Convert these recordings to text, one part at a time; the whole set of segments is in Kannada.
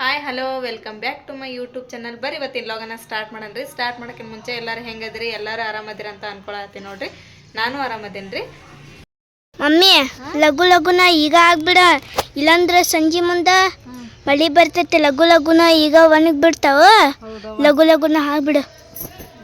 Hi hello welcome back to my YouTube channel ಬರ್ರಿ ಇವತ್ತಿನ ಲಾಗನ ಸ್ಟಾರ್ಟ್ ಮಾಡನ್ರಿ ಸ್ಟಾರ್ಟ್ ಮಾಡೋಕ್ಕಿಂತ ಮುಂಚೆ ಎಲ್ಲರೂ ಹೆಂಗದ್ರಿ ಎಲ್ಲರೂ ಆರಾಮದಿರ ಅಂತ ಅನ್ಕೊಳತ್ತೀನಿ ನೋಡ್ರಿ. ನಾನು ಆರಾಮದೇನಿ ರೀ ಮಮ್ಮಿ ಲಘು ಲಘುನ ಈಗ ಆಗ್ಬಿಡ. ಇಲ್ಲಾಂದ್ರೆ ಸಂಜೆ ಮುಂದೆ ಮಳಿ ಬರ್ತೈತಿ ಲಘು ಲಘುನ ಈಗ ಒಣಗಿ ಬಿಡ್ತಾವ. ಲಘು ಲಘುನ ಆಗ್ಬಿಡು.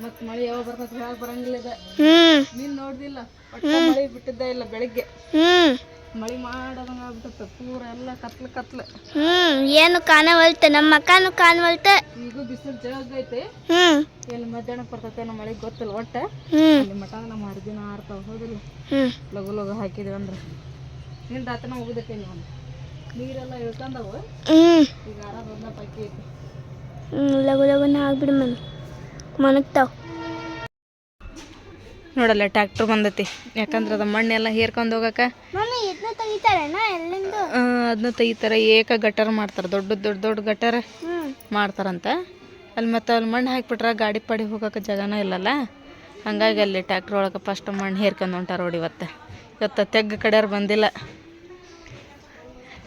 ಮತ್ತೆ ಮಳೆ ಯಾವಾಗ ಬರ್ತೈತೆ ಹೇಳಕ್ ಬರಂಗಿಲ್ಲ ಹ್ಞೂ ಹ್ಮ್. ನೀನು ನೋಡ್ದಿಲ್ಲ. ಒಟ್ಟ ಮಳೆ ಬಿಟ್ಟಿದ್ದ ಇಲ್ಲ ಬೆಳಿಗ್ಗೆ. ಹ್ಮ್. ಮಳೆ ಮಾಡೋದಂಗ ಆಗ್ಬಿಟ್ಟತ್ತೆ ಪೂರ ಎಲ್ಲ ಕತ್ಲು ಕತ್ಲು. ಹ್ಮ್ ಏನು ಕಾಣವಲ್ತ ನಮ್ಮ ಅಕ್ಕನು ಕಾಣವಲ್ತ. ಈಗ ಬಿಸಿಲು ಜಗೈತೆ ಹ್ಮ್. ಎಲ್ಲಿ ಮಧ್ಯಾಹ್ನ ಬರ್ತೈತೆ ನಮ್ಮ ಮಳೆ ಗೊತ್ತಿಲ್ಲ ಒಟ್ಟ. ಹ್ಮ್. ಅಲ್ಲಿ ಮಟ ನಮ್ಮ ಹರಿದಿನ ಆರ್ತಾವ ಹೌದಿಲ್ಲ. ಹ್ಮ್. ಲಘು ಲಘು ಹಾಕಿದ್ವಿ ಅಂದ್ರೆ. ನಿನ್ನ ರಾತ್ರಿನ ಹೋಗುದಕ್ಕೆ ನಾನು ನೀರೆಲ್ಲ ಇಳ್ಕೊಂಡವು ಹ್ಮ್. ಈಗ ಆರಾಮ ಬಂದ ಪೈಕಿ ಐತಿ. ಹ್ಮ್ ಲಘು ಲಘುನ ಆಗ್ಬಿಡು ಮಮ್ಮಿ ಮನಗ್ತಾವ. ನೋಡಲ್ಲ ಟ್ಯಾಕ್ಟ್ರ್ ಬಂದೈತಿ. ಯಾಕಂದ್ರೆ ಅದು ಮಣ್ಣೆಲ್ಲ ಹೇರ್ಕೊಂಡು ಹೋಗಕ್ಕೆ. ಅದನ್ನ ತೆಗಿತಾರೆ ಏಕ ಗಟ್ಟರ್ ಮಾಡ್ತಾರೆ ದೊಡ್ಡ ದೊಡ್ಡ ದೊಡ್ಡ ಗಟರ್ ಮಾಡ್ತಾರಂತ. ಅಲ್ಲಿ ಮತ್ತೆ ಅಲ್ಲಿ ಮಣ್ಣು ಹಾಕಿಬಿಟ್ರೆ ಗಾಡಿ ಪಾಡಿ ಹೋಗೋಕೆ ಜಾಗನ ಇಲ್ಲಲ್ಲ. ಹಂಗಾಗಿ ಅಲ್ಲಿ ಟ್ಯಾಕ್ಟ್ರ್ ಒಳಗೆ ಫಸ್ಟ್ ಮಣ್ಣು ಹೇರ್ಕೊಂಡು ಹೊಂಟಾರ ನೋಡಿ ಇವತ್ತು. ಇವತ್ತು ತೆಗ್ಗ ಕಡೆಯವ್ರು ಬಂದಿಲ್ಲ.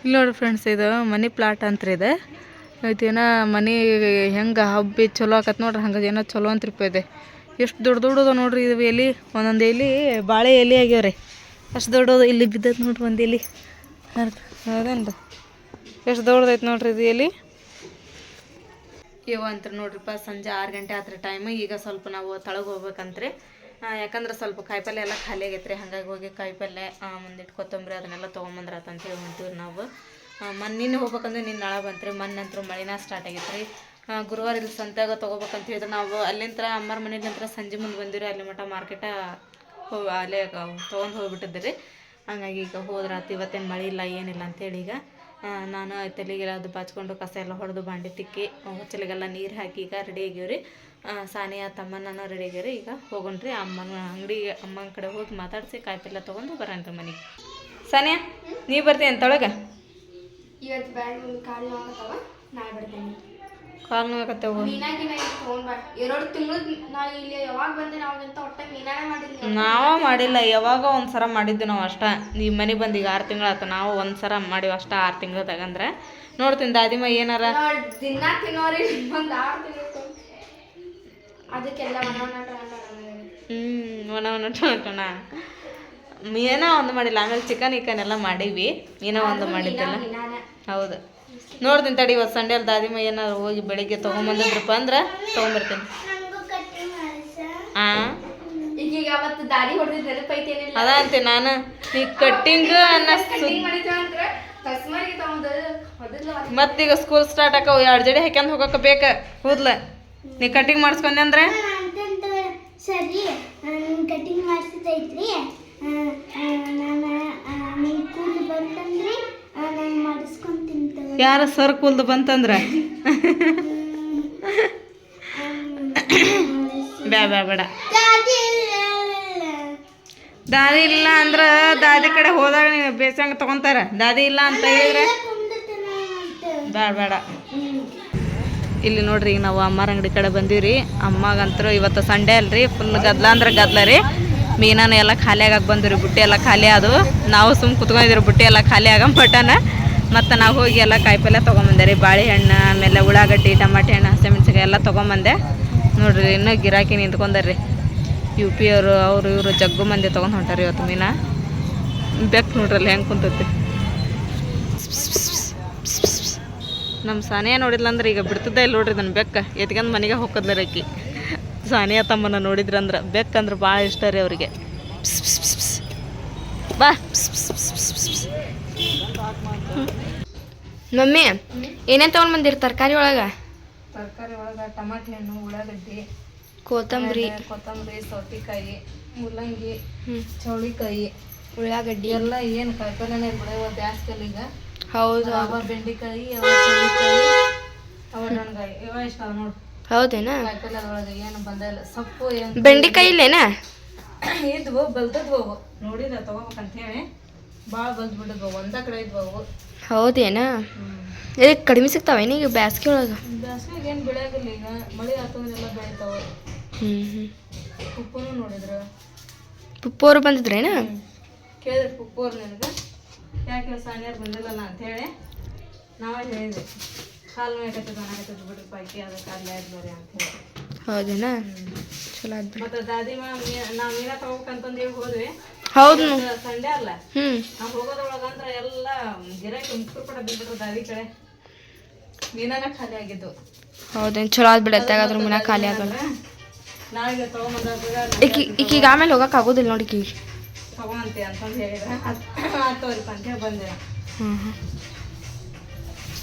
ಇಲ್ಲಿ ನೋಡಿ ಫ್ರೆಂಡ್ಸ್ ಇದು ಮನಿ ಪ್ಲಾಟ್ ಅಂತ್ರಿ ಇದು. ಇದೇನೋ ಮನಿ ಹೆಂಗೆ ಹಬ್ಬಿ ಚಲೋ ಆಕತ್ ನೋಡ್ರಿ ಹಂಗೆ ಏನೋ ಚಲೋ ಅಂತ ಇದೆ. ಎಷ್ಟು ದೊಡ್ಡ ದೊಡ್ಡದ ನೋಡ್ರಿ ಇದು ಎಲೆ, ಒಂದೊಂದು ಎಲೆ, ಬಾಳೆ ಎಲೆ ಆಗ್ಯಾವ್ರಿ ಅಷ್ಟು ದೊಡ್ಡದು, ಇಲ್ಲಿ ಬಿದ್ದೈತೆ ನೋಡ್ರಿ ಒಂದು ಎಲೆ. ಹೌದೇನ್ರಿ ಎಷ್ಟು ದೊಡ್ಡದೈತೆ ನೋಡ್ರಿ ಇದು ಎಲೆ. ಇವ ಅಂತ ನೋಡ್ರಿಪ್ಪ, ಸಂಜೆ ಆರು ಗಂಟೆ ಆತ್ರ ಟೈಮ್ ಈಗ ಸ್ವಲ್ಪ ನಾವು ತಳಗೆ ಹೋಗ್ಬೇಕಂತ್ರಿ ಯಾಕಂದ್ರೆ ಸ್ವಲ್ಪ ಕಾಯಿಪಲ್ಲೆ ಎಲ್ಲ ಖಾಲಿ ಆಗೈತ್ರಿ. ಹಾಗಾಗಿ ಹೋಗಿ ಕಾಯಿಪಲ್ಲೆ ಮುಂದಿಟ್ಟು ಕೊತ್ತಂಬರಿ ಅದನ್ನೆಲ್ಲ ತೊಗೊಂಬಂದ್ರಾತ ಹೇಳಿ ಹೊಂತೀವಿ ನಾವು. ಮೊನ್ನೆ ಹೋಗ್ಬೇಕಂದ್ರೆ ನಿನ್ನ ನಾಳೆ ಬಂತ್ರಿ. ಮೊನ್ನಂತ್ರ ಮಳೆನ ಸ್ಟಾರ್ಟ್ ಆಗೈತ್ರಿ. ಗುರುವಾರ ಇಲ್ಲಿ ಸಂತ್ಯಾಗ ತೊಗೋಬೇಕಂತ ಹೇಳಿದ್ರೆ. ನಾವು ಅಲ್ಲಿಂದ ಅಮ್ಮರ ಮನೆಲಿಂತ್ರ ಸಂಜೆ ಮುಂದೆ ಬಂದಿವ್ರಿ, ಅಲ್ಲಿ ಮಟ ಮಾರ್ಕೆಟ ಹೋ, ಅಲ್ಲೇ ತೊಗೊಂಡು ಹೋಗ್ಬಿಟ್ಟಿದ್ದೆ ರೀ ಹಂಗಾಗಿ ಈಗ ಹೋದ್ರಾತು ಇವತ್ತೇನು ಮಳೆ ಇಲ್ಲ, ಏನಿಲ್ಲ ಅಂತೇಳಿ ಈಗ ನಾನು ತಲೆಗೆಲ್ಲ ಅದು ಬಾಚ್ಕೊಂಡು ಕಸ ಎಲ್ಲ ಹೊಡೆದು ಬಾಂಡೆ ತಿಕ್ಕಿ ಹೊಚ್ಚಲಿಗೆಲ್ಲ ನೀರು ಹಾಕಿ ಈಗ ರೆಡಿ ಆಗ್ಯಾವ್ರಿ ಸಾನಿಯಾ ತಮ್ಮ ನಾನು ರೆಡಿ ಆಗ್ಯಾರಿ ಈಗ ಹೋಗೋಣ್ರಿ, ಅಮ್ಮನ ಅಂಗಡಿ, ಅಮ್ಮನ ಕಡೆ ಹೋಗಿ ಮಾತಾಡಿಸಿ ಕಾಯಿಪಲ್ಲೆ ತೊಗೊಂಡು ಬರೋಣ್ರಿ ಮನೆಗೆ. ಸಾನಿಯಾ, ನೀ ಬರ್ತೀನಿ ಅಂತೊಳಗೆ ಇವತ್ತು ಬ್ಯಾಡ್ ಮುಂದೆ ಕಾಲು ನೋವಾಗತ್ತವ ನಾಳೆ ಬರ್ತೇನೆ ಕಾಲು ನೋವಾಗತ್ತವ ಮೀನಾಗಿನ ತೊಗೊಂಡ್ ಬಾ ಎರಡು ತಿಂಗಳು ನಾ ಇಲ್ಲಿ ಯಾವಾಗ ಬಂದೆ ನಾವಾಗಂತ ಒಟ್ಟ ಮೀನಾನೇ ಮಾಡಿದ್ವಿ ನಾವ ಮಾಡಿಲ್ಲ ಯಾವಾಗ ಒಂದು ಮಾಡಿದ್ದು ಮಾಡಿದ್ವಿ ನಾವು ಅಷ್ಟ. ಈ ಮನೆ ಬಂದು ಈಗ ಆರು ತಿಂಗಳಾತ ನಾವು ಒಂದು ಮಾಡಿವ ಅಷ್ಟ ಆರು ತಿಂಗಳದಾಗ ಅಂದ್ರೆ ನೋಡ್ತೀನಿ ದಾದಿಮ ಏನಾರ? ದಿನ ತಿನ್ನೋರಿ ಒಂದು ಆರು ತಿಂಗಳು ಅದಕ್ಕೆಲ್ಲ ಹ್ಞೂ ಒಣ ಒಣ ಟೊಣ ಏನೋ ಒಂದು ಮಾಡಿಲ್ಲ ಆಮೇಲೆ ಚಿಕನ್ ಇಕನ್ ಎಲ್ಲ ಮಾಡೀವಿ. ಏನೋ ಒಂದು ಮಾಡಿದ್ದಿಲ್ಲ. ಹೌದು. ನೋಡ್ತೀನಿ ತಡಿ ಇವತ್ತು ಸಂಡೇಲಿ ಅಲ್ಲಿ ದಾದಿಮ ಏನಾರು ಹೋಗಿ ಬೆಳಿಗ್ಗೆ ತೊಗೊಂಬಂದಿದ್ರಪ್ಪ ಅಂದ್ರೆ ತೊಗೊಂಬರ್ತೀನಿ. ಹಾಂ ಅದ ಅಂತೀನಿ ನಾನು. ಈ ಕಟ್ಟಿಂಗ್ ಅನ್ನಸ್ತು ಮತ್ತೀಗ ಸ್ಕೂಲ್ ಸ್ಟಾರ್ಟ್ ಆಕವು ಎರಡು ಜಡಿ ಹಾಕ್ಯಂದು ಹೋಗಕ್ಕೆ ಬೇಕ ಕೂದ್ಲ. ನೀ ಕಟಿಂಗ್ ಮಾಡಿಸ್ಕೊಂಡೆ ಅಂದ್ರೆ? ಸರಿ ನಾನು ಕಟಿಂಗ್ ಮಾಡಿಸಿದೈತ್ರಿ. ನಾನು ನಿನ್ ಕೂದಲು ಬಂತಂದ್ರಿ. ಯಾರ ಸರ್ ಕೂಲ್ದು ಬಂತಂದ್ರೆ? ಬ್ಯಾ ಬ್ಯಾ ಬೇಡ. ದಾದಿ ಇಲ್ಲ. ಅಂದ್ರೆ ದಾದಿ ಕಡೆ ಹೋದಾಗ ನೀವು ಬೇಸಂಗ ತಗೊಂತಾರ. ದಾದಿ ಇಲ್ಲ ಅಂತ ಹೇಳಿದ್ರೆ? ಬೇಡ ಬೇಡ ಇಲ್ಲಿ ನೋಡ್ರಿ ಈಗ ನಾವು ಅಮ್ಮಾರ ಅಂಗಡಿ ಕಡೆ ಬಂದೀವಿ ಅಮ್ಮಗಂತರೂ ಇವತ್ತು ಸಂಡೇ ಅಲ್ರಿ. ಫುಲ್ ಗದ್ಲ ಅಂದ್ರೆ ಗದ್ಲ ರೀ. ಮೀನಾನು ಎಲ್ಲ ಖಾಲಿ ಆಗಕ್ಕೆ ಬಂದಿರಿ, ಬುಟ್ಟಿ ಎಲ್ಲ ಖಾಲಿ ಅದು ನಾವು ಸುಮ್ ಕುತ್ಕೊಂಡಿದ್ರು, ಬುಟ್ಟಿ ಎಲ್ಲ ಖಾಲಿ ಆಗೋ ಮಟನ. ಮತ್ತು ನಾವು ಹೋಗಿ ಎಲ್ಲ ಕಾಯಿಪಲ್ಲೆ ತೊಗೊಂಬಂದೆ ರೀ. ಬಾಳೆಹಣ್ಣು ಆಮೇಲೆ ಉಳ್ಳಾಗಡ್ಡಿ, ಟಮಾಟೆ ಹಣ್ಣು ಹಸಿಮೆಣ್ಸಿಕಾಯಿ ಎಲ್ಲ ತೊಗೊಂಬಂದೆ. ನೋಡಿರಿ, ಇನ್ನೂ ಗಿರಾಕಿ ನಿಂತ್ಕೊಂಡಾರ್ರಿ ಯು ಪಿ ಅವರು ಅವರು ಇವರು ಜಗ್ಗು ಮಂದಿ ತೊಗೊಂಡು ಹೊಂಟಾರಿ ಇವತ್ತು ಮೀನ. ಬೆಕ್ಕು ನೋಡ್ರಲ್ಲ ಹೆಂಗೆ ಕುಂತೈತಿ. ನಮ್ಮ ಸಾನೇ ನೋಡಿಲ್ಲ ಅಂದ್ರೆ ಈಗ ಬಿಡ್ತಿದ್ದೆ ಇಲ್ಲ ನೋಡ್ರಿ ನನ್ನ ಬೆಕ್ಕ. ಎತ್ಕೊಂಡು ಮನೆಗೆ ಹೋಗೋದ್ಲ ಆಕಿ. ಸಾನಿಯಾ ತಮ್ಮನ ನೋಡಿದ್ರಂದ್ರೆ ಬೆಕ್ಕಂದ್ರೆ ಭಾಳ ಇಷ್ಟ ರೀ ಅವರಿಗೆ. ಬಾ. ಮಮ್ಮಿ ಏನೇನು ತಗೊಂಡ್ ಬಂದಿರಿ ತರಕಾರಿ ಒಳಗೆ? ತರಕಾರಿ ಒಳಗೆ ಟಮಾಟೆ ಹಣ್ಣು ಉಳ್ಳಾಗಡ್ಡಿ ಕೊತ್ತಂಬರಿ. ಕೊತ್ತಂಬರಿ ಸೌತೆಕಾಯಿ ಮೂಲಂಗಿ ಚೌಳಿಕಾಯಿ ಉಳ್ಳಾಗಡ್ಡಿ. ಎಲ್ಲ ಏನು ಕಾಯಿಪಲ್ಲೆ ಬಿಡವ ಬ್ಯಾಸ್ಗಲ್ಲಿ ಈಗ. ಹೌದು ಅವ ಬೆಂಡೆಕಾಯಿ ಅವ ಚೌಳಿಕಾಯಿ ಅವ ಡಣ್ಗಾಯಿ ಇವ ಇಷ್ಟ ನೋಡು. ಹೌದೇನಾ? ಏನು ಬಂದಿಲ್ಲ ಸೊಪ್ಪು ಏನು ಬೆಂಡೆಕಾಯಿ ಇಲ್ಲೇನಾ? ಇದ್ವು ಬಲ್ತದ್ವು ನೋಡಿದ ತಗೋಬೇಕಂತ ಹೇಳಿ ಭಾಳ ಬಲ್ತ್ ಬಿಡದ್ವು ಒಂದ ಕಡೆ ಇದ್ವು ಹೌದೇನಾ? ಇದು ಕಡಿಮೆ ಸಿಗ್ತಾವೇನು ಈಗ ಬ್ಯಾಸ್ಗೆ ಒಳಗೆ? ಬ್ಯಾಸ್ಗೆಗೆ ಏನು ಬೆಳೆಯಾಗಿಲ್ಲ ಈಗ. ಮಳೆ ಆತಂದ್ರೆಲ್ಲ ಬೆಳಿತಾವ. ಹ್ಞೂ ಹ್ಞೂ ಉಪ್ಪುನು ನೋಡಿದ್ರು? ಪುಪ್ಪೋರು ಬಂದಿದ್ರೇನಾ? ಕೇಳಿದ್ರೆ ಪುಪ್ಪೋರು ನಿನಗೆ. ಯಾಕೆ ಸಾನಿಯಾರು ಬಂದಿಲ್ಲಲ್ಲ ಅಂತ ಹೇಳಿ ನಾವೇ ಹೇಳಿದ್ವಿ. ಕಾಲು ನೋಯಕತ್ತದ ಅನ್ನಕತ್ತದ ಬಿಡ್ರಿ ಪಾಕಿ ಅದಕ್ಕೆ ಅಲ್ಲೇ ಆಯ್ತು ಬರ್ರಿ ಅಂತ ಹೇಳಿ. ಹೌದೇನಾ? ಚಲೋ ಆತ್ ಬಿಡಿ ಮತ್ತೆ ದಾದಿಮ ನಾವು ಮೀನ ತಗೋಬೇಕಂತಂದು ಹೇಳಿ ಹೋದ್ವಿ. ಹೌದು ಸಂಡೆ ಅಲ್ಲ. ಹ್ಞೂ ನಾವು ಹೋಗೋದ್ರೊಳಗಂದ್ರ ಎಲ್ಲ ಗಿರಾಕಿ ಮುಕ್ಕು ಕೂಡ ಬಿದ್ಬಿಟ್ರು ದಾದಿ ಕಡೆ. ಮೀನಾನ ಖಾಲಿ ಆಗಿದ್ದು. ಹೌದೇನು ಚಲೋ ಆತ್ ಬಿಡತ್ತೆ ಹಾಗಾದ್ರೆ ಮನೆ ಖಾಲಿ ಆಗಲ್ಲ. ನಾಳೆ ತಗೊಂಬಂದಾಗ ಈಕಿ ಈಕಿಗೆ ಆಮೇಲೆ ಹೋಗಕ್ಕೆ ಆಗೋದಿಲ್ಲ ನೋಡಿ ಈಕಿಗೆ. ತಗೊಂತೆ ಅಂತಂದು ಹೇಳಿದ್ರೆ. ಆತವ್ರಿಪ್ಪ ಅಂತ ಹೇಳಿ ಬಂದೆ. ಹ್ಞೂ ಹ್ಞೂ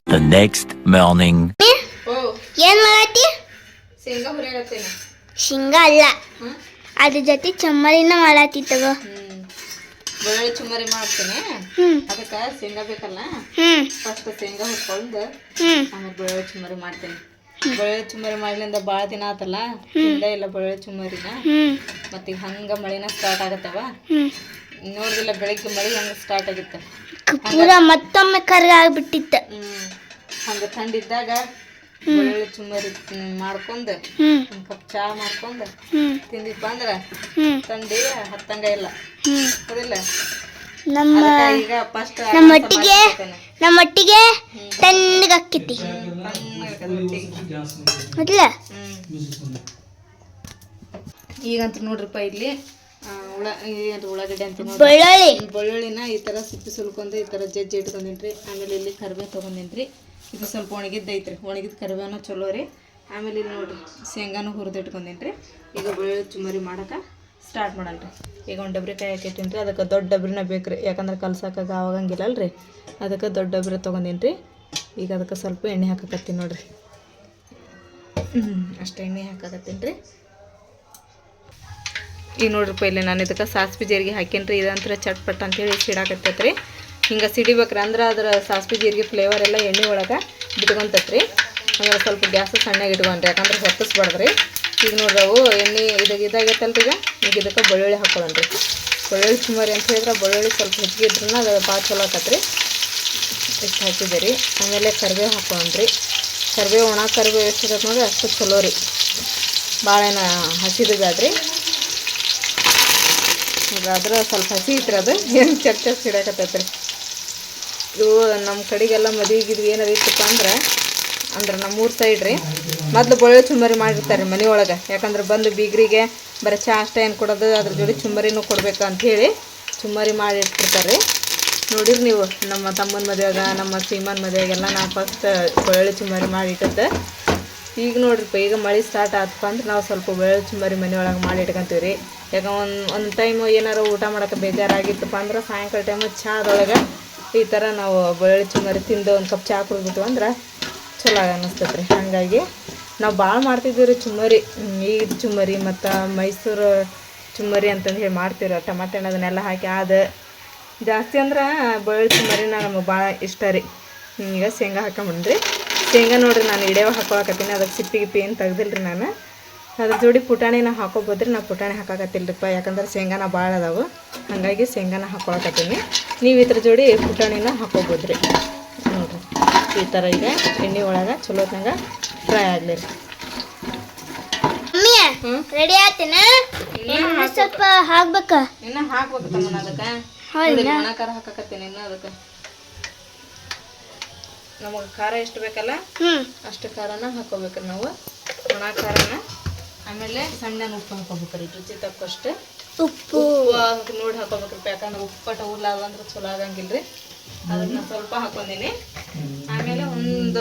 The next morning. ಓ ಏನ್ ಮಾಡತ್ತಿ ಶೇಂಗಾ ಹುರಿಯಾಗತ್ತೇನೆ ಶೇಂಗಾ ಅಲ್ಲ ಹ್ಮ್ ಅದ್ರ ಜೊತೆ ಚಮ್ಮರಿನ ಮಾಡತ್ತಿ ತಗೋ ಹ್ಮ್ ಬೆಳ್ಳುಳ್ಳಿ ಚುಮ್ಮರಿ ಮಾಡ್ತೇನೆ ಹ್ಮ್ ಅದಕ್ಕೆ ಶೇಂಗಾ ಬೇಕಲ್ಲ ಹ್ಮ್ ಫಸ್ಟ್ ಶೇಂಗಾ ಹುರ್ಕೊಂಡು ಹ್ಮ್ ಆಮೇಲೆ ಬೆಳ್ಳುಳ್ಳಿ ಚುಮ್ಮರಿ ಮಾಡ್ತೇನೆ ಬೆಳ್ಳುಳ್ಳಿ ಚುಮ್ಮರಿ ಮಾಡ್ಲಿಂದ ಭಾಳ ದಿನ ಆತಲ್ಲ ತಿಂದೇ ಇಲ್ಲ ಬೆಳ್ಳುಳ್ಳಿ ಚುಮ್ಮರಿನ ಹ್ಮ್ ಮತ್ತೆ ಈಗ ಹಂಗ ಮಳಿನ ಸ್ಟಾರ್ಟ್ ಆಗತ್ತವ ಹ್ಮ್ ನೋಡಿದಿಲ್ಲ ಬೆಳಿಗ್ಗೆ ಮಳೆ ಹಂಗ ಸ್ಟಾರ್ಟ್ ಆಗುತ್ತೆ. ಪೂರ ಮತ್ತೊಮ್ಮೆ ಕರ್ಗ ಆಗ್ಬಿಟ್ಟಿತ್ತ. ಹಂಗ ಥಂಡಿದ್ದಾಗ ಬೆಳ್ಳುಳ್ಳಿ ಚುಮ್ಮರಿ ಮಾಡ್ಕೊಂಡು ಒಂದು ಕಪ್ ಚಾ ಮಾಡ್ಕೊಂಡು ತಿಂದಿಪ್ಪ ಅಂದ್ರ ಥಂಡಿ ಹತ್ತಂಗ ಇಲ್ಲ. ಹೌದಿಲ್ಲ? ನಮ್ಮ ಈಗ ಫಸ್ಟ್ ನಮ್ಮೊಟ್ಟಿಗೆ ತಣ್ಣಗೆ ತಣ್ಣಗಾಕ್ಕೈತಿ ಮೊದ್ಲ? ಈಗಂತ ನೋಡ್ರಿಪ್ಪ ಇಲ್ಲಿ ಉಳ ಅದು ಉಳ್ಳಾಗಡ್ಡೆ ಅಂತ ಬೆಳ್ಳುಳ್ಳಿ. ಬೆಳ್ಳುಳ್ಳಿನ ಈ ಥರ ಸಿಪ್ಪಿ ಸುಲ್ಕೊಂಡು ಈ ಥರ ಜಜ್ಜಿ ಇಟ್ಕೊಂಡಿನ್ರಿ. ಆಮೇಲೆ ಇಲ್ಲಿ ಕರಿಬೇವು ತೊಗೊಂಡೇನ್ರಿ. ಇದು ಸ್ವಲ್ಪ ಒಣಗಿದ್ದೈತ್ರಿ ಒಣಗಿದ ಕರಿಬೇವನ ಚಲೋ ರೀ. ಆಮೇಲೆ ಇಲ್ಲಿ ನೋಡ್ರಿ ಶೇಂಗಾನು ಹುರಿದು ಇಟ್ಕೊಂಡೇನ್ರಿ. ಈಗ ಬೆಳ್ಳುಳ್ಳಿ ಚುಮರಿ ಮಾಡಕ್ಕೆ ಸ್ಟಾರ್ಟ್ ಮಾಡಲ್ರಿ. ಈಗ ಒಂದು ಡಬ್ರಿ ಕಾಯಿ ಹಾಕೈತೀನಿ ರೀ ಅದಕ್ಕೆ ದೊಡ್ಡ ಡಬ್ರಿನ ಬೇಕು ರೀ ಯಾಕಂದ್ರೆ ಕಲ್ಸಕ್ಕೆ ಆವಾಗಂಗಿಲ್ಲ ಅಲ್ರಿ. ಅದಕ್ಕೆ ದೊಡ್ಡ ಡಬ್ರಿ ರೀ ಈಗ ಅದಕ್ಕೆ ಸ್ವಲ್ಪ ಎಣ್ಣೆ ಹಾಕಕತ್ತೀನಿ ನೋಡಿರಿ. ಅಷ್ಟು ಎಣ್ಣೆ ಹಾಕಕತ್ತೀನಿ ರೀ ಈಗ ನೋಡ್ರಿಪ್ಪ ಇಲ್ಲಿ ನಾನು ಇದಕ್ಕೆ ಸಾಸ್ವಿ ಜೀರಿಗೆ ಹಾಕೇನ್ರಿ, ಇದಂತ್ರ ಚಟ್ಪಟ್ ಅಂತೇಳಿ ಸಿಡಾಕತ್ತೈತ್ರಿ. ಹಿಂಗೆ ಸಿಡಿಬೇಕ್ರಿ ಅಂದ್ರೆ ಅದರ ಸಾಸ್ವಿ ಜೀರಿಗೆ ಫ್ಲೇವರ್ ಎಲ್ಲ ಎಣ್ಣೆ ಒಳಗೆ ಬಿಟ್ಕೊಂತತ್ರಿ. ಹಂಗಾರೆ ಸ್ವಲ್ಪ ಗ್ಯಾಸ್ ಸಣ್ಣಗೆ ಇಟ್ಕೊಂಡ್ರಿ, ಯಾಕಂದ್ರೆ ಹೊತ್ತಿಸ್ಬಾರ್ದ್ರಿ. ಈಗ ನೋಡ್ರಿ ಅವು ಎಣ್ಣೆ ಇದಾಗ ಇದಾಗೈತಲ್ರಿ ಈಗ. ಈಗ ಇದಕ್ಕೆ ಬೆಳ್ಳುಳ್ಳಿ ಹಾಕೊಳ್ಳೋಣ್ರಿ. ಬೆಳ್ಳುಳ್ಳಿ ಸುಮಾರು ಅಂತ ಹೇಳಿದ್ರೆ, ಬೆಳ್ಳುಳ್ಳಿ ಸ್ವಲ್ಪ ಹೆಚ್ಚಿಗೆ ಇದ್ರೂ ಅದು ಭಾಳ ಚಲೋ ಆಕತ್ರಿ. ಇಷ್ಟು ಹಾಕಿದೆ ರೀ ಆಮೇಲೆ ಕರಿಬೇವು ಹಾಕೊಳ್ಳೋಣ್ರಿ. ಕರಿಬೇವು ಒಣ ಕರಿಬೇವು ಎಷ್ಟು ನೋಡ್ರಿ, ಅಷ್ಟು ಚಲೋ ರೀ. ಭಾಳ ಏನು ಹಸಿದು ಅದ್ರ ಸ್ವಲ್ಪ ಹಸಿ ಐತ್ರಿ ಅದು. ಏನು ಚಟ್ ಚಟ್ ಇದು ನಮ್ಮ ಕಡೆಗೆಲ್ಲ ಮದುವೆ ಗಿದ್ವಿ ಏನಾರು ಇತ್ತಪ್ಪ ಅಂದ್ರೆ ಅಂದ್ರೆ ನಮ್ಮೂರ ಸೈಡ್ ರೀ. ಮೊದಲು ಬೊಳ್ಳೆ ಚುಂಬರಿ ಮಾಡಿರ್ತಾರೆ ರೀ ಮನೆ ಒಳಗೆ. ಯಾಕಂದ್ರೆ ಬಂದು ಬೀಗರಿಗೆ ಬರೀ ಚಾ ಅಷ್ಟೇ ಏನು ಕೊಡೋದು, ಅದ್ರ ಜೋಡಿ ಚುಮ್ಮರಿನೂ ಕೊಡ್ಬೇಕು ಅಂಥೇಳಿ ಚುಮ್ಮರಿ ಮಾಡಿ ಇಟ್ಬಿಡ್ತಾರೆ ರೀ. ನೋಡಿರಿ ನೀವು ನಮ್ಮ ತಮ್ಮನ ಮದುವೆಗ ನಮ್ಮ ಸೀಮನ್ ಮದುವೆಗೆಲ್ಲ ನಾವು ಫಸ್ಟ್ ಬೊಳೆ ಚುಮ್ಮರಿ ಮಾಡಿ ಇಟ್ಟದ್ದು ಈಗ ನೋಡ್ರಿಪ್ಪ, ಈಗ ಮಳೆ ಸ್ಟಾರ್ಟ್ ಆತಪ್ಪ ಅಂದ್ರೆ ನಾವು ಸ್ವಲ್ಪ ಬೊಳೆ ಚುಮ್ಮರಿ ಮನೆಯೊಳಗೆ ಮಾಡಿ ಇಟ್ಕೊಂತೀವಿ ರೀ. ಯಾಕ ಒಂದು ಒಂದು ಟೈಮು ಏನಾರು ಊಟ ಮಾಡೋಕೆ ಬೇಜಾರಾಗಿತ್ತಪ್ಪ ಅಂದ್ರೆ ಸಾಯಂಕಾಲ ಟೈಮು ಚಹಾದೊಳಗೆ ಈ ಥರ ನಾವು ಬೆಳ್ಳಿ ಚುಮ್ಮರಿ ತಿಂದು ಒಂದು ಕಪ್ ಚಹಾ ಕುಡಿದ್ಬಿಟ್ಟು ಅಂದ್ರೆ ಚಲೋ ಅನ್ನಿಸ್ತೈತೆ ರೀ ಹಾಗಾಗಿ ನಾವು ಭಾಳ ಮಾಡ್ತಿದ್ದೀವಿ ರೀ ಚುಮ್ಮರಿ ಈ ಚುಮ್ಮರಿ ಮತ್ತು ಮೈಸೂರು ಚುಮ್ಮರಿ ಅಂತಂದು ಹೇಳಿ ಮಾಡ್ತೀವಿ ಟಮಾಟೆ ಹಣ್ಣು ಅದನ್ನೆಲ್ಲ ಹಾಕಿ ಅದು ಜಾಸ್ತಿ ಅಂದ್ರೆ ಬೆಳ್ಳಿ ಚುಮ್ಮರಿನ ನಮಗೆ ಭಾಳ ಇಷ್ಟ ರೀ. ಈಗ ಶೇಂಗಾ ಹಾಕೊಂಬಿಡ್ರಿ ಶೇಂಗಾ ನೋಡ್ರಿ ನಾನು ಇಡೇವ ಹಾಕೊಳಕತ್ತೀನಿ. ಅದಕ್ಕೆ ಸಿಪ್ಪಿ ಗಿಪ್ಪಿ ತೆಗ್ದಿಲ್ಲ ರೀ ನಾನು. ಅದ್ರ ಜೋಡಿ ಪುಟಾಣಿನ ಹಾಕೋಬೋದ್ರಿ ನಾ ಪುಟಾಣಿ ಹಾಕಾಕತ್ತಿಲ್ರಿಪ್ಪ. ಯಾಕಂದ್ರೆ ಶೇಂಗಾನ ಭಾಳ ಅದಾವು. ಹಾಗಾಗಿ ಶೇಂಗಾನ ಹಾಕೊಳಕತ್ತೀನಿ. ನೀವು ಇದ್ರ ಜೋಡಿ ಪುಟಾಣಿನ ಹಾಕೋಬೋದ್ರಿ. ನೋಡ್ರಿ ಈ ಥರ ಈಗ ಎಣ್ಣೆ ಒಳಗೆ ಚಲೋತ್ನಾಗ ಫ್ರೈ ಆಗಲಿ. ರೆಡಿ ಸ್ವಲ್ಪ ಹಾಕ್ಬೇಕ? ಇನ್ನು ಹಾಕ್ಬೇಕು ಅದಕ್ಕೆ. ಖಾರ ಹಾಕಾಕತ್ತೀನಿ ಇನ್ನು ಅದಕ್ಕೆ. ನಮಗೆ ಖಾರ ಎಷ್ಟು ಬೇಕಲ್ಲ ಅಷ್ಟು ಖಾರನ ಹಾಕೋಬೇಕ್ರಿ ನಾವು. ಒಣ ಖಾರನ ಆಮೇಲೆ ಸಣ್ಣ ಉಪ್ಪು ಹಾಕೋಬೇಕ್ರಿ ರುಚಿ ತಕ್ಕಷ್ಟು ಉಪ್ಪು ನೋಡಿ ಹಾಕೋಬೇಕ್ರಿ ಯಾಕಂದ್ರೆ ಉಪ್ಪು ಪಟ ಉರ್ಲಾದ ಅಂದ್ರೆ ಚಲೋ ಆಗಂಗಿಲ್ರಿ. ಅದನ್ನ ಸ್ವಲ್ಪ ಹಾಕೊಂಡಿನಿ. ಆಮೇಲೆ ಒಂದು